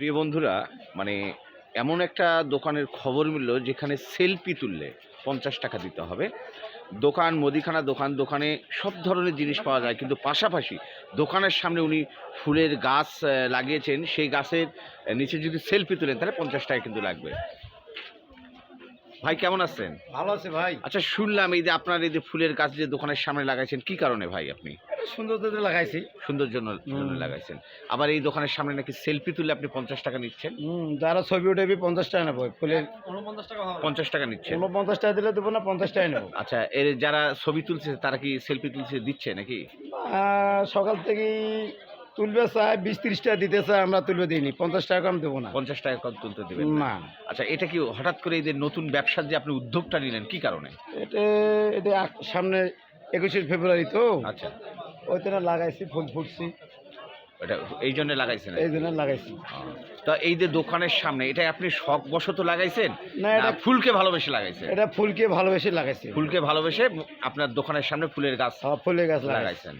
প্রিয় বন্ধুরা মানে এমন একটা দোকানের খবর মিলল যেখানে সেলফি তুললে পঞ্চাশ টাকা দিতে হবে। দোকান মুদিখানা দোকান দোকানে সব ধরনের জিনিস পাওয়া যায়। কিন্তু পাশাপাশি দোকানের সামনে উনি ফুলের গাছ লাগিয়েছেন। সেই গাছের নিচে যদি সেলফি তুলেন তাহলে পঞ্চাশ টাকা কিন্তু লাগবে। ভাই কেমন আছেন? ভালো আছে ভাই। আচ্ছা শুনলাম এই যে আপনার এই যে ফুলের গাছ যে দোকানের সামনে লাগাইছেন কি কারণে ভাই আপনি? সুন্দর লাগাইছি। সুন্দর জন্য লাগাইছেন। আবার এই দোকানের সামনে নাকি সেলফি তুলে আপনি পঞ্চাশ টাকা নিচ্ছেন? যারা ছবি উঠেবি পঞ্চাশ টাকা নেব। ফুলের পঞ্চাশ টাকা নিচ্ছেন। উনপঞ্চাশ টাকা দিলে দেবো না পঞ্চাশ টাকা নেব। আচ্ছা এর যারা ছবি তুলছে তারা কি সেলফি তুলছে দিচ্ছে নাকি? আহ, সকাল থেকে তুলবে চাই বিশ তিরিশ টাকা দিতে চাই আমরা তুলবে দিইনি। পঞ্চাশ টাকা কম দেবো না। পঞ্চাশ টাকা কত তুলতে দেবেন না? না। আচ্ছা এটা কি হঠাৎ করে এই যে নতুন ব্যবসার যে আপনি উদ্যোগটা নিলেন কি কারণে? এটা এটা সামনে একুশে ফেব্রুয়ারি তো। আচ্ছা। ওই জন্য লাগাইছি ফুল ফুটছি। এটা এই জন্য লাগাইছেন? এই জন্য লাগাইছি। তো এই যে দোকানের সামনে এটা আপনি শখ বশত লাগাইছেন? না, এটা- ফুলকে ভালোবেসে লাগাইছেন? এটা ফুলকে ভালোবেসে লাগাইছি। ফুলকে ভালোবেসে আপনার দোকানের সামনে ফুলের গাছ সব ফুলের গাছ লাগাইছেন।